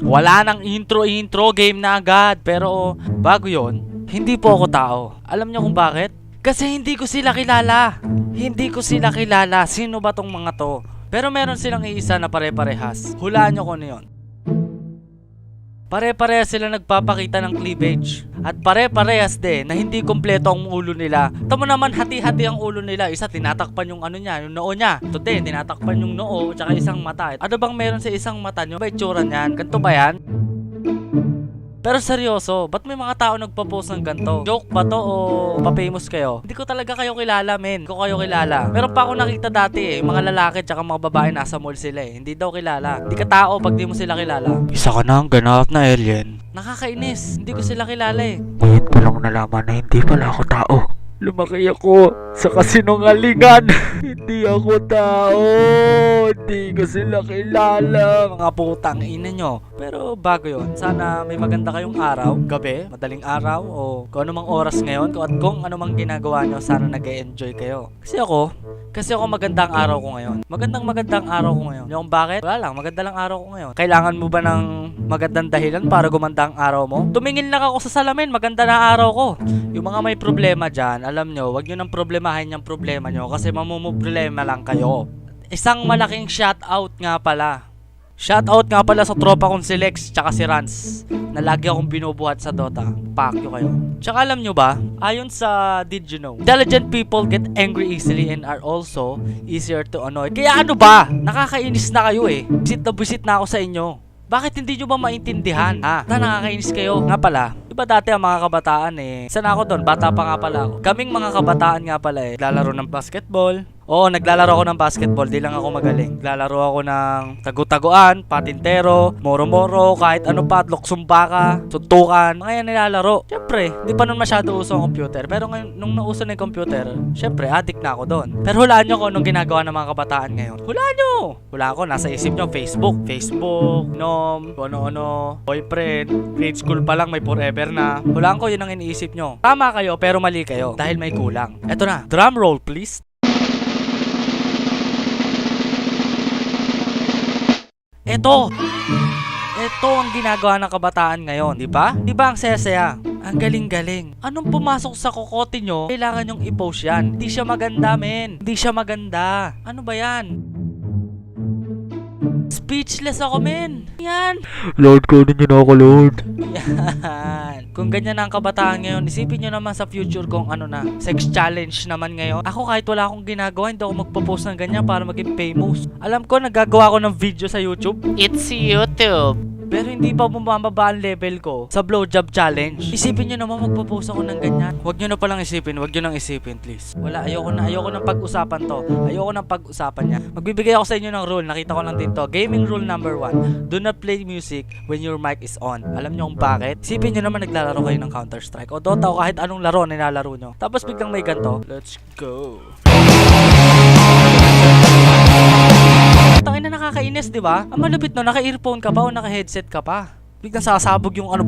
Wala nang intro-intro, game na agad. Pero bago yon, hindi po ako tao. Alam niyo kung bakit? Kasi hindi ko sila kilala. Hindi ko sila kilala. Sino ba tong mga to? Pero meron silang iisa na pare-parehas. Hulaan niyo kung ano yun. Pare-parehas sila nagpapakita ng cleavage. At pare-parehas din na hindi kompleto ang ulo nila. Tamo naman hati-hati ang ulo nila. Isa tinatakpan yung ano niya, yung noo niya. Tote, tinatakpan yung noo, tsaka isang mata. Ano bang meron sa isang mata niyo? Ba itsura niyan? Ganto ba yan? Pero seryoso, ba't may mga tao nagpo-post ng ganto? Joke ba to o pa-famous kayo? Hindi ko talaga kayo kilala, men. Hindi ko kayo kilala. Meron pa ako nakita dati eh, mga lalaki tsaka mga babae nasa mall sila eh. Hindi daw kilala. Hindi ka tao pag di mo sila kilala. Isa ka na ang ganap na alien. Nakakainis. Hindi ko sila kilala eh. Ngayon ko lang nalaman na hindi pala ako tao. Lumaki ako sa kasinungalingan. hindi ako tao. Hindi ko sila kilala. Mga putang ina nyo. Pero bago yon, sana may maganda kayong araw, gabi, madaling araw, o kung anumang oras ngayon, at kung anumang ginagawa nyo, sana nag enjoy kayo. Kasi ako, kasi ako magandang araw ko ngayon. Magandang magandang araw ko ngayon. Yung bakit? Wala lang, maganda lang araw ko ngayon. Kailangan mo ba ng magandang dahilan para gumanda ang araw mo? Tumingin lang ako sa salamin, maganda na araw ko. Yung mga may problema dyan, alam nyo, wag nyo nang problemahin yung problema nyo kasi mamumroblema lang kayo. Isang malaking shout out nga pala. Shout out nga pala sa tropa kong si Lex tsaka si Rans na lagi akong binubuhat sa Dota. Pakyo kayo. Tsaka alam nyo ba, ayon sa Did You Know, intelligent people get angry easily and are also easier to annoy. Kaya ano ba? Nakakainis na kayo eh. Visit na visit na ako sa inyo. Bakit hindi nyo ba maintindihan? Ha? Na nakakainis kayo. Nga pala, ba dati ang mga kabataan eh, saan ako doon? Bata pa nga pala ako. Kaming mga kabataan nga pala eh, lalaro ng basketball. Oo, naglalaro ako ng basketball, di lang ako magaling. Naglalaro ako ng tagu-taguan, patintero, moro-moro, kahit ano pa, loksumbaka, suntukan, mga yan nilalaro. Siyempre, hindi pa nun masyado uso ang computer. Pero ngayon, nung nauso na yung computer, siyempre, addict na ako doon. Pero hulaan nyo kung anong ginagawa ng mga kabataan ngayon. Hulaan nyo! Hulaan ko, nasa isip nyo, Facebook. Facebook, nom, ano-ano, boyfriend, grade school pa lang, may forever na. Hulaan ko, yun ang iniisip nyo. Tama kayo, pero mali kayo. Dahil may kulang. Eto na, drum roll please. Eto! Ito ang ginagawa ng kabataan ngayon, di ba? Di ba ang saya-saya? Ang galing-galing. Anong pumasok sa kokote nyo, kailangan nyong i-post yan. Hindi siya maganda, men. Hindi siya maganda. Ano ba yan? Speechless ako, men. Yan. Lord, kunin niyo na ako, Lord. Yan. Kung ganyan na ang kabataan ngayon, isipin nyo naman sa future kung ano na, sex challenge naman ngayon. Ako kahit wala akong ginagawa, hindi ako magpo-post ng ganyan para maging famous. Alam ko, nagagawa ko ng video sa YouTube. It's YouTube. Pero hindi pa bumababa ang level ko sa blowjob challenge. Isipin nyo naman magpo-post ako ng ganyan. Huwag nyo na palang isipin, huwag nyo nang isipin please. Wala, ayoko na, ayoko nang pag-usapan to. Ayoko nang pag-usapan niya. Magbibigay ako sa inyo ng rule, nakita ko lang din to. Gaming rule number one. Do not play music when your mic is on. Alam nyo kung bakit? Isipin nyo naman naglalaro kayo ng Counter-Strike o Dota o kahit anong laro na nilalaro nyo. Tapos biglang may ganto. Let's go. Tangin na nakakainis, di ba? Ang malupit no, naka-earphone ka pa o naka-headset ka pa. Biglang sasabog yung ano.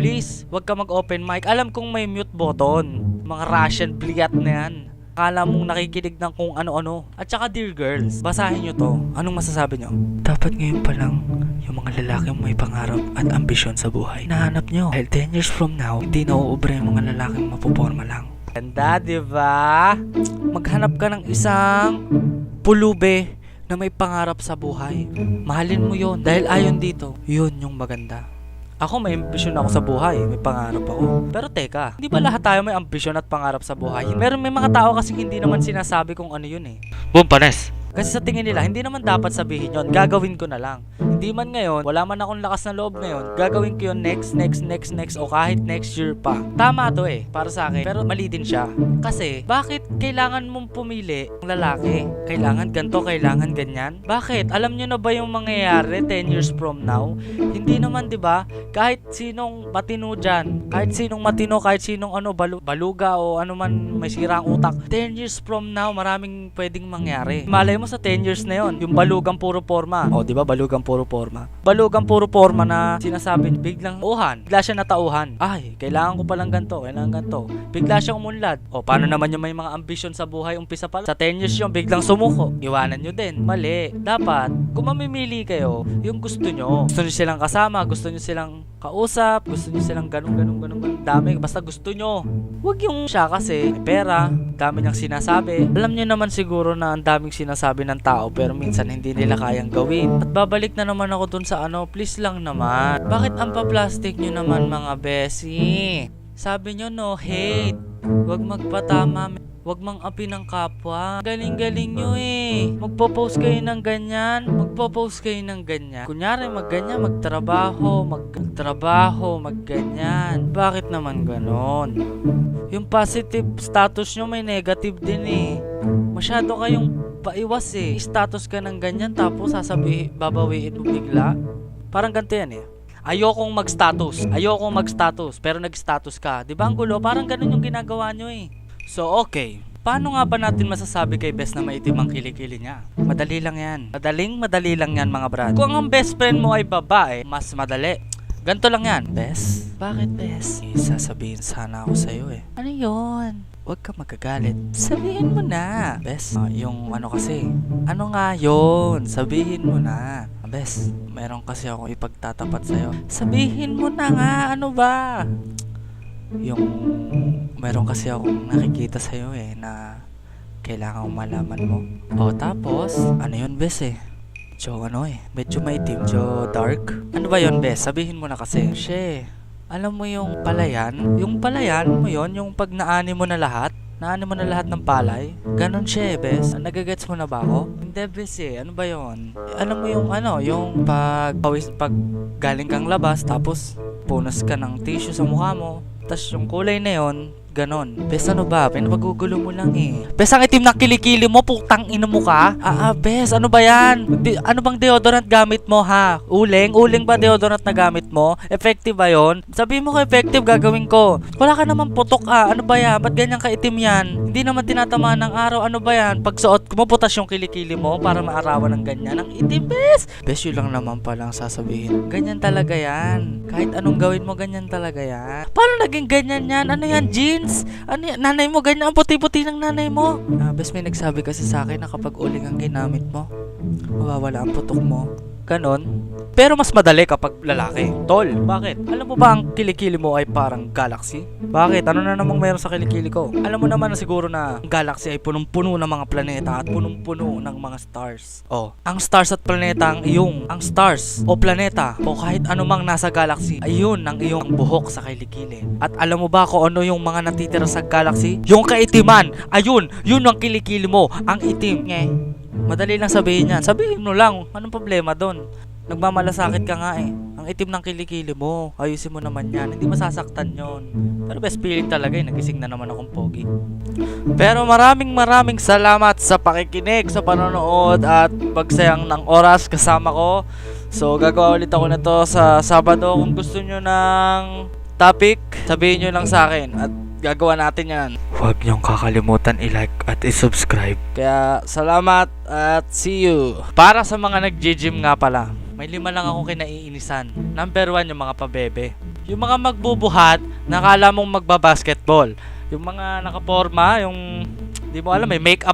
Please, wag ka mag-open mic. Alam kong may mute button. Mga Russian bliat na yan. Akala mong nakikinig ng kung ano-ano. At saka dear girls, basahin nyo to. Anong masasabi nyo? Dapat ngayon pa lang yung mga lalaking may pangarap at ambisyon sa buhay. Nahanap nyo. Dahil 10 years from now, hindi na uubre yung mga lalaking mapuporma lang. Ganda, di ba? Maghanap ka ng isang pulube na may pangarap sa buhay. Mahalin mo yon dahil ayon dito, yun yung maganda. Ako may ambisyon ako sa buhay, may pangarap ako. Pero teka, hindi ba lahat tayo may ambisyon at pangarap sa buhay? Meron may mga tao kasi hindi naman sinasabi kung ano yun eh. Boom, panes! Kasi sa tingin nila, hindi naman dapat sabihin yon gagawin ko na lang. Hindi man ngayon, wala man akong lakas na loob ngayon, gagawin ko yun next, next, next, next, o kahit next year pa. Tama to eh, para sa akin, pero mali din siya. Kasi, bakit kailangan mong pumili ng lalaki? Kailangan ganto, kailangan ganyan? Bakit? Alam nyo na ba yung mangyayari 10 years from now? Hindi naman, di ba? Kahit sinong matino dyan, kahit sinong matino, kahit sinong ano, balu- baluga o ano man may sirang utak, 10 years from now, maraming pwedeng mangyari. Malay mo sa 10 years na yon yung balugang puro forma. O, di ba? Balugang puro forma. Balugang puro forma na sinasabi biglang uhan. Bigla siya natauhan. Ay, kailangan ko palang ganito, kailangan ganito. Bigla siyang umunlad. O, paano naman yung may mga ambisyon sa buhay umpisa pa? Sa 10 years yung biglang sumuko. Iwanan nyo din. Mali. Dapat, kung mamimili kayo, yung gusto nyo. Gusto nyo silang kasama, gusto nyo silang kausap, gusto nyo silang ganun, ganun, ganun, ganun. Dami, basta gusto nyo. Huwag yung siya kasi, may pera, dami niyang sinasabi. Alam niyo naman siguro na ang daming sinasabi ng tao pero minsan hindi nila kayang gawin. At babalik na naman ako dun sa ano, please lang naman. Bakit ang pa-plastic nyo naman mga besi? Sabi nyo no hate. Huwag magpatama. Huwag mang api ng kapwa. Galing-galing nyo eh. Magpo-post kayo ng ganyan. Magpo-post kayo ng ganyan. Kunyari magganyan, magtrabaho, magtrabaho, magganyan. Bakit naman ganon? Yung positive status nyo may negative din eh. Masyado kayong paiwas eh. Status ka ng ganyan tapos sasabi, babawiin mo bigla. Parang ganito yan eh. Ayokong mag-status. Ayokong mag-status. Pero nag-status ka. Di ba ang gulo? Parang ganun yung ginagawa nyo eh. So, okay. Paano nga ba natin masasabi kay Bes na maitim ang kilikili niya? Madali lang yan. Madaling madali lang yan mga brad. Kung ang best friend mo ay babae, mas madali. Ganto lang yan. Bes? Bakit Bes? Eh, sasabihin sana ako sa'yo eh. Ano yon? Huwag ka magagalit. Sabihin mo na. Bes, ah, yung ano kasi. Ano nga yon? Sabihin mo na. Bes, meron kasi ako ipagtatapat sa'yo. Sabihin mo na nga. Ano ba? Yung meron kasi akong nakikita sa'yo eh na kailangan kong malaman mo. O tapos, ano yun Bes eh? Medyo ano eh, medyo maitim, medyo dark. Ano ba yun, Bes? Sabihin mo na kasi. She, alam mo yung palayan? Yung palayan mo yon yung pag naani mo na lahat? Naani mo na lahat ng palay? Ganon siya eh, Bes. Nagagets mo na ba ako? Hindi, Bes eh. Ano ba yon? Alam mo yung ano, yung pag, pag galing kang labas, tapos punas ka ng tissue sa mukha mo, tapos yung kulay na yon, ganon. Bes, ano ba? Pinapagugulo mo lang eh. Bes, ang itim na kilikili mo, putang ina mo ka? Ah, ah, Bes, ano ba yan? Di, ano bang deodorant gamit mo, ha? Uling? Uling ba deodorant na gamit mo? Effective ba yon? Sabi mo ko effective, gagawin ko. Wala ka naman putok, ah. Ano ba yan? Ba't ganyan ka itim yan? Hindi naman tinatamaan ng araw. Ano ba yan? Pag suot mo, putas yung kilikili mo para maarawan ng ganyan. Ang itim, Bes! Bes, yun lang naman palang sasabihin. Ganyan talaga yan. Kahit anong gawin mo, ganyan talaga yan. Paano naging ganyan yan? Ano yan, jeans? Ano yan? Nanay mo, ganyan ang puti-puti ng nanay mo. Ah, bes, may nagsabi kasi sa akin na kapag uling ang ginamit mo, mawawala ang putok mo. Ganon. Pero mas madali kapag lalaki. Tol, bakit? Alam mo ba ang kilikili mo ay parang galaxy? Bakit? Ano na namang meron sa kilikili ko? Alam mo naman na siguro na ang galaxy ay punong-puno ng mga planeta at punong-puno ng mga stars. Oh, ang stars at planeta ang iyong, ang stars o planeta o kahit anumang nasa galaxy ay yun ang iyong buhok sa kilikili. At alam mo ba kung ano yung mga natitira sa galaxy? Yung kaitiman! Ayun! Yun ang kilikili mo! Ang itim! Nge. Madali lang sabihin yan. Sabihin mo lang. Anong problema doon? Nagmamalasakit ka nga eh. Ang itim ng kilikili mo. Ayusin mo naman yan. Hindi masasaktan yon. Pero best feeling talaga eh. Nagising na naman akong pogi. Pero maraming maraming salamat sa pakikinig, sa panonood at pagsayang ng oras kasama ko. So gagawa ulit ako na to sa Sabado. Kung gusto nyo ng topic, sabihin nyo lang sa akin at gagawa natin yan. Huwag niyong kakalimutan i-like at i-subscribe. Kaya salamat at see you. Para sa mga nag-gym nga pala, may lima lang akong kinaiinisan. Number one, yung mga pabebe. Yung mga magbubuhat, nakala mong magbabasketball. Yung mga nakaporma, yung di mo alam, may make-up